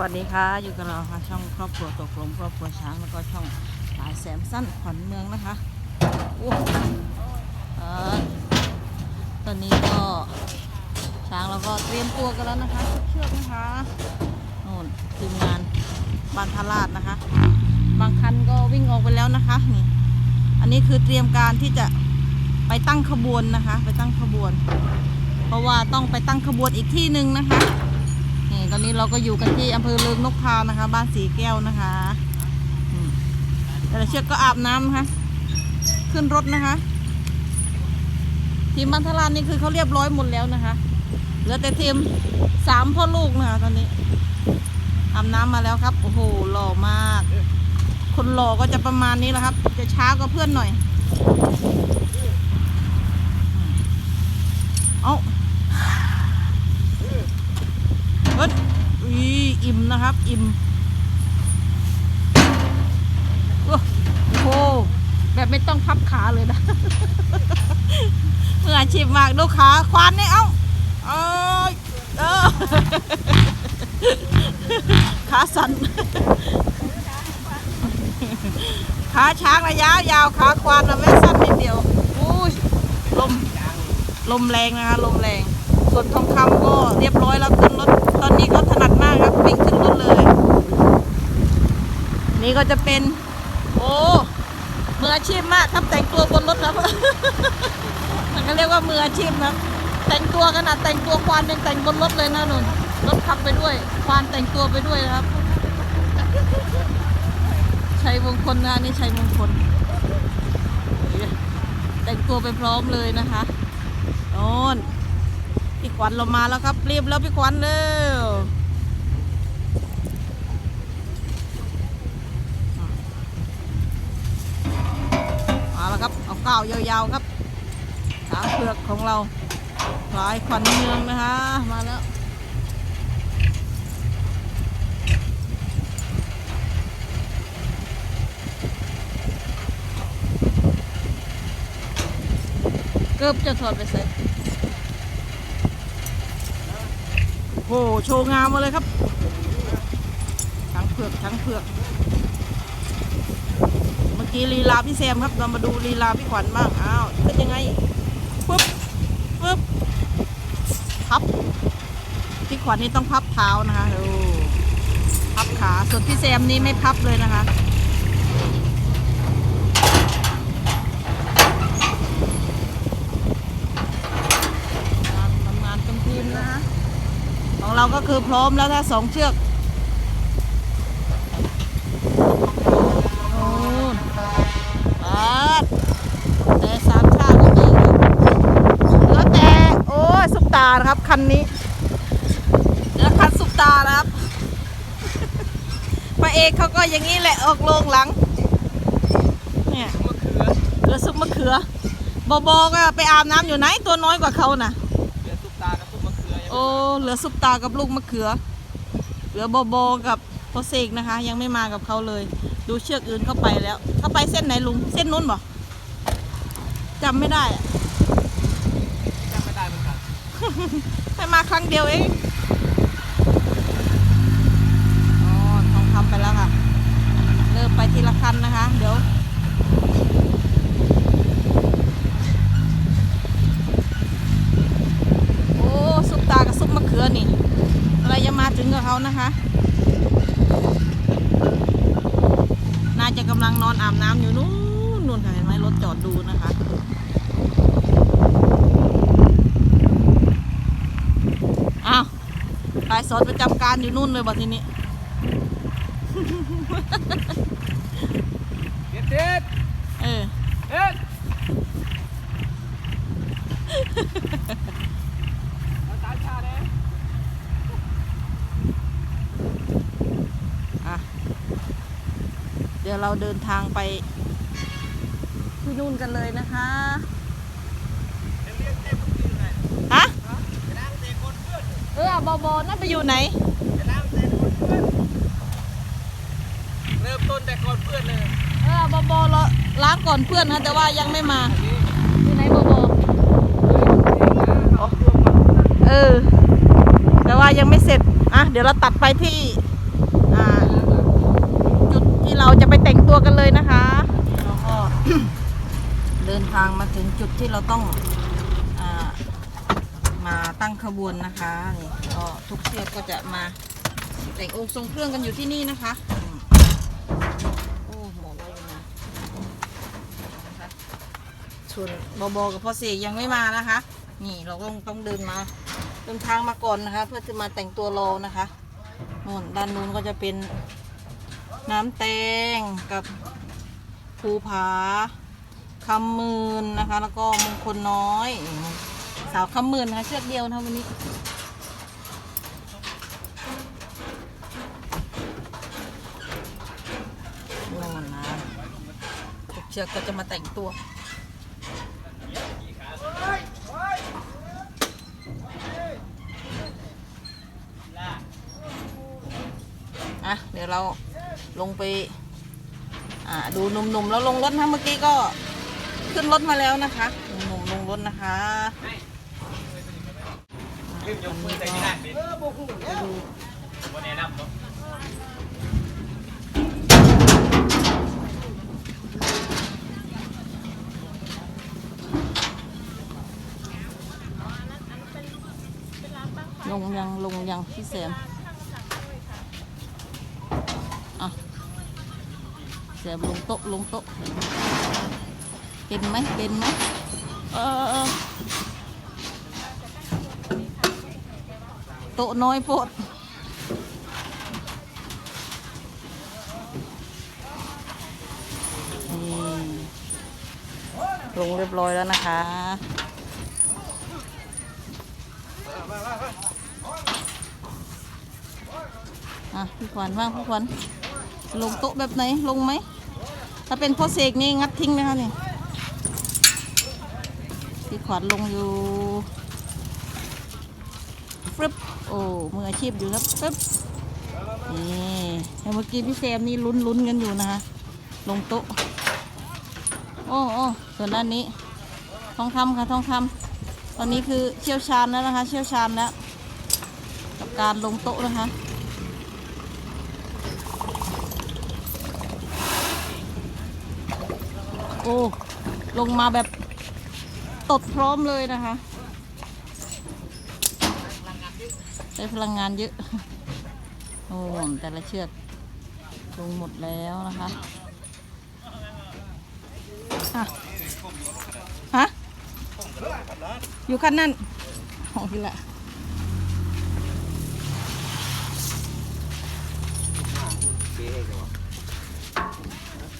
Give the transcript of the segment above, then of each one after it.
วัสดีค่ะ อยู่กับเราค่ะ ช่องครอบครัวตกลมครอบครัวช้างแล้วก็ช่องสายแสมสั้นขวัญเมืองนะคะโอ้เออตอนนี้ก็ช้างเราก็เตรียมตัวกันแล้วนะคะเชือกนะคะโน่นทีมงานบานทาราดนะคะ บางคันก็วิ่งออกไปแล้วนะคะนี่อันนี้คือเตรียมการที่จะไปตั้งขบวนนะคะ ไปตั้งขบวน เพราะว่าต้องไปตั้งขบวนอีกที่หนึ่งนะคะ นี่ตอนนี้เราก็อยู่กันที่อำเภอเลิงนกทาวนะคะ บ้านสีแก้วนะคะแต่ละเชือกก็อาบน้ำนะคะขึ้นรถนะคะ ทีมบันทลานนี่คือเขาเรียบร้อยหมดแล้วนะคะเหลือแต่ทีมสามพ่อลูกนะคะตอนนี้อาบน้ำมาแล้วครับ โอ้โหหล่อมาก คนหล่อก็จะประมาณนี้แหละครับ จะช้ากว่าเพื่อนหน่อยอืมเอาเฮ้ยอุ๊ยอิ่มนะครับ อิ่มโอ้โหแบบไม่ต้องพับขาเลยนะเมืออาชีพมากดูขาควานนี่เอ้าเอ้ยเออขาสั่นขาช้างระยะยาวขาควานนะไม่สั้นนิดเดียวอุ้ยลมลมแรงนะคะลมแรง ส่วนทองคำก็เรียบร้อยแล้วขึ้นรถ ตอนนี้เขาถนัดมากครับวิ่งขึ้นรถเลย นี่ก็จะเป็น โอ้มืออาชีพมากครับแต่งตัวบนรถครับ มันก็เรียกว่ามืออาชีพนะแต่งตัวขนาดแต่งตัวควานยังแต่งบนรถเลยนะนุ่นรถขับไปด้วย ควานแต่งตัวไปด้วยนะครับชัยมงคลนะนนี่ชัยมงคลแต่งตัวไปพร้อมเลยนะคะโน่นพี่ขวัญเรามาแล้วครับรีบแล้วพี่ขวัญเร็ว เก้าวยาวๆครับสามเผือกของเราลายขวัญเมืองนะคะ มาแล้วเกือบจะถอดไปใส่โอ้โหโชว์งามมาเลยครับช้งเผือกช้งเผือก กี้ลีลาพี่แซมครับ เรามาดูลีลาพี่ขวัญบ้าง อ้าวเป็นยังไงปึ๊บปึ๊บพับ พี่ขวัญนี่ต้องพับเท้านะคะดูพับขา ส่วนพี่แซมนี่ไม่พับเลยนะคะทำงานเป็นทีมนะคะของเราก็คือพร้อมแล้วถ้าสองเชือก ดแต่สามชาติก็มีครับเหลือแต่โอ้ยสุปตานะครับคันนี้เหลือคันสุปตานะครับพระเอกเขาก็อย่างนี้แหละออกโรงหลังเนี่ยเหลือซุปมะเขือบอบอก็ไปอาบน้ำอยู่ไหนตัวน้อยกว่าเขาน่ะเหลือซุปตากับซุปมะเขือยังโอ้เหลือซุปตากับลูกมะเขือ เหลือบอบอกับโพเซกนะคะ ยังไม่มากับเขาเลย ดูเชือกอื่นเข้าไปแล้ว เข้าไปเส้นไหนลุง เส้นนู้นบ่จำไม่ได้อะจำไม่ได้เหมือนกันไปมาครั้งเดียวเองอ๋อทองคำไปแล้วค่ะ เริ่มไปทีละคันนะคะ เดี๋ยว โอ้ซุปตากับซุปมะเขือนี่ อะไรจะมาถึงกับเขานะคะ น่าจะกำลังน อนอาบน้ำอยู่นู้นนู่นค่ะเห็นไหมรถจอดดูนะคะอ้าวปลายสอนประจำการอยู่นู่นเลยบัดทีนี้เด็ดเด็ดเออเด็ดมาตามชาเลย อะ เดี๋ ยวเราเดินทางไป ที่นู่นกันเลยนะคะเรียกเต็มที่เลยฮะจะนั่งเตะคนเพื่อนเออบอบอนั่นไปอยู่ไหนจะนั่งเตะคนเพื่อนเริ่มต้นแต่ก่อนเพื่อนเลยเออบอบอเราล้างก่อนเพื่อนนะแต่ว่ายังไม่มาอยู่ไหนบอบอเออ แต่ว่ายังไม่เสร็จอะเดี๋ยวเราตัดไปที่ เราจะไปแต่งตัวกันเลยนะคะเราก็เดินทางมาถึงจุดที่เราต้องอามาตั้งขบวนนะคะนี่ก็ทุกเชือกก็จะมาแต่งองค์ทรงเครื่องกันอยู่ที่นี่นะคะอืมโอ้หมอไว้อยู่นะนะคะส่วนบอบกับพ่อเสกยังไม่มานะคะ นี่เราต้องต้องเดินมาเดินทางมาก่อนนะคะ เพื่อจะมาแต่งตัวรอนะคะนู่นด้านนู้นก็จะเป็น น้ำแตงกับภูผาคำมืนนะคะ แล้วก็มงคลน้อย สาวคำมืนนะคะเชือกเดียวนะวันนี้โน่นนะทุกเชือกก็จะมาแต่งตัวอะเดี๋ยวเรา ลงไปอ่าดูหนุ่มๆแล้วลงรถนะเมื่อกี้ก็ขึ้นรถมาแล้วนะคะหนุ่มๆลงรถนะคะลืมยกมือแต่ที่นั่นดิเล้วโบแนะนำเนาะลงยังลงยังพี่แซมอะ แซมลงโต๊ะลงโต๊ะเป็นไหมเป็นไหมเออโต๊ะน้อยโพดนี่ลงเรียบร้อยแล้วนะคะอะพี่ขวัญว่างพี่ขวัญลงโต๊ะแบบไหนลงไหม ถ้าเป็นพ่อเสกนี่งัดทิ้งนะคะนี่พี่ขวัญลงอยู่ฟึบโอ้มืออาชีพอยู่ครับฟึบนี่แล้วเมื่อกี้พี่แซมนี่ลุ้นลุ้นกันอยู่นะคะลงโต๊ะโอ้โอ้ส่วนด้านนี้ ทองคำค่ะทองคำตอนนี้คือเชี่ยวชาญแล้วนะคะ เชี่ยวชาญแล้วกับการลงโต๊ะนะคะ อ้ ลงมาแบบตดพร้อมเลยนะคะใช้พลังงานเยอะ โอ้แต่ละเชือกลงหมดแล้วนะคะฮะอยู่คันนั่นของพี่ละ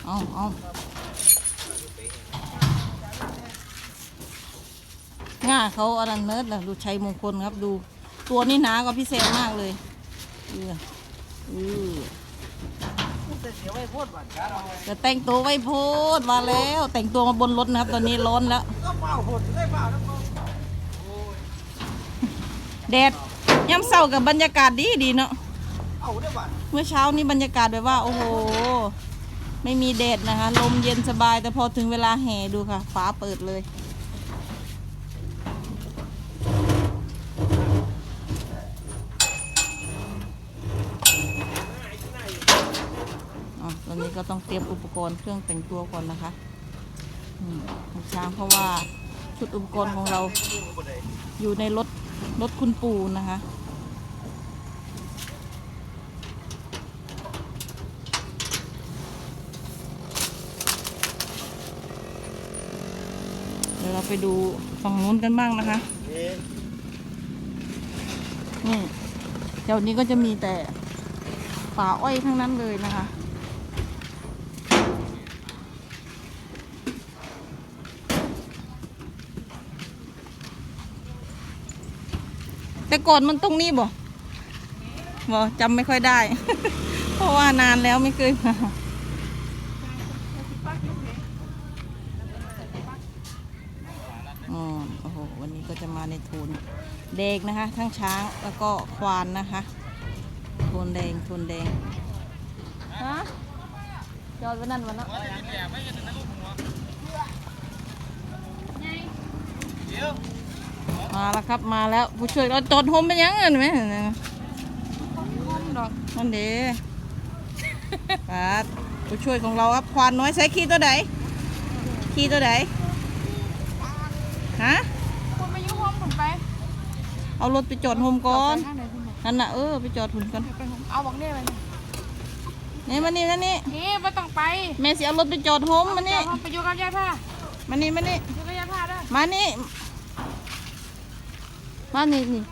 เอาเอา ง่าเขาอันนั้นเนิร์ดนะดูชัยมงคลครับดู ตัวนี้หนากว่าพี่แซมมากเลยเออเออเสียไว้โพดบ้านจะแต่งตัวไว้โพดมาแล้ว แต่งตัวมาบนรถนะครับ ตอนนี้ร้อนแล้วเดได้เปล่าทั้งหมดแดดย่ำเศร้ากับบรรยากาศดีดีเนาะเอาได้บ้านเมื่อเช้านี้บรรยากาศแบบว่า โอ้โห ไม่มีแดดนะคะ ลมเย็นสบายแต่พอถึงเวลาแห่ดูค่ะ ฟ้าเปิดเลย อ๋อตอนนี้ ก็ต้องเตรียมอุปกรณ์เครื่องแต่งตัวก่อนนะคะของช้างเพราะว่าชุดอุปกรณ์ของเราอยู่ในรถรถคุณปู่นะคะเดี๋ยวเราไปดูฝั่งนู้นกันบ้างนะคะนี่แถวนี้ก็จะมีแต่ป่าอ้อยทั้งนั้นเลยนะคะ แต่ก่อนมันตรงนี้บ่บ่จำไม่ค่อยได้ เพราะว่านานแล้วไม่เคยมาอ๋อโอ้โหวันนี้ก็จะมาในโทนแดงนะคะ ทั้งช้างแล้วก็ควานนะคะโทนแดงโทนแดงฮะจอดไว้นั่นวันละเดี๋ยว มาแล้วครับมาแล้วผู้ช่วยเราจอดโฮมไปยังเงินไหมโฮมดอกนั่นเด้ปัดผู้ช่วยของเราครับควานน้อยใส่ขี่ตัวใดขี่ตัวใดฮะคุณมายุ่งห้องผมไป เอารถไปจอดโฮมก่อนข้างไหนคุณบอกนั่นน่ะเออไปจอดหุ่นกันไปผมเอาบอกเนี่ยไปนี่มานี่มานี่นี่ไม่ต้องไปแม่สิเอารถไปจอดโฮมมานี่เอาไปอยู่กับยายผ้ามานี่มานี่อยู่กับยายผ้าด้วยมานี่ มานี่นี่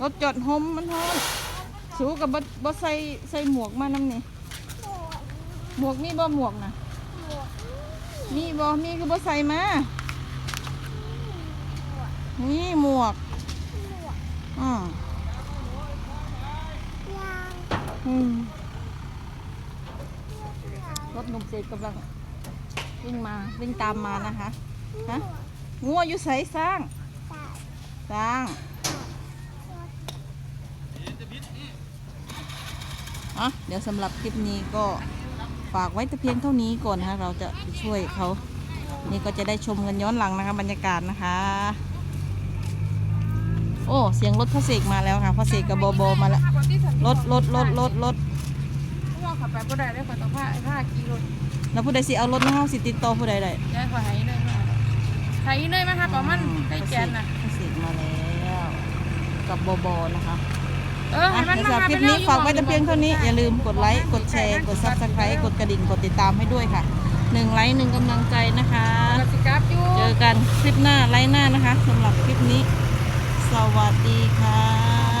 รถจอดโฮมมันฮ้อนสูกับบ่บ่ใส่ใส่หมวกมานำนี่หมวกมีบ่หมวกน่ะมีบ่มีคือบ่ใส่มานี่หมวกอืมอืมรถนมเสกกำลังวิ่งมาวิ่งตามมานะคะฮะงัวอยู่ใสสร้าง สร้างอะเดี๋ยวสำหรับคลิปนี้ก็ฝากไว้แต่เพียงเท่านี้ก่อนนะคะเราจะไปช่วยเขานี่ก็จะได้ชมกันย้อนหลังนะคะบรรยากาศนะคะ โอ้เสียงรถพระเสกมาแล้วค่ะพระเสกกับโบโบมาแล้วรถรถรถรถรถพ่อขับไปก็ได้ได้ขอต้อผ้าผ้ากี่รถแล้วผู้ใดสิเอารถมาเฮาสิติดต่อผู้ใดได้ยายขอหายเนย มาหายเนยมาค่ะป๋อมันใกล้แกนน่ะพระเสกมาแล้ว กับโบโบนะคะ เอออะให้มันสำหมารับคลิปนี้ฝากไว้แต่เพียงเท่านี้ อย่าลืมกดไลค์ กดแชร์ กดซับสไครต์กดกระดิ่ง กดติดตามให้ด้วยค่ะหนึ่งไลค์หนึ่งกำลังใจนะคะกสิกราฟอยู่ เจอกันคลิปหน้าไลค์หน้านะคะสำหรับคลิปนี้ สวัสดีค่ะ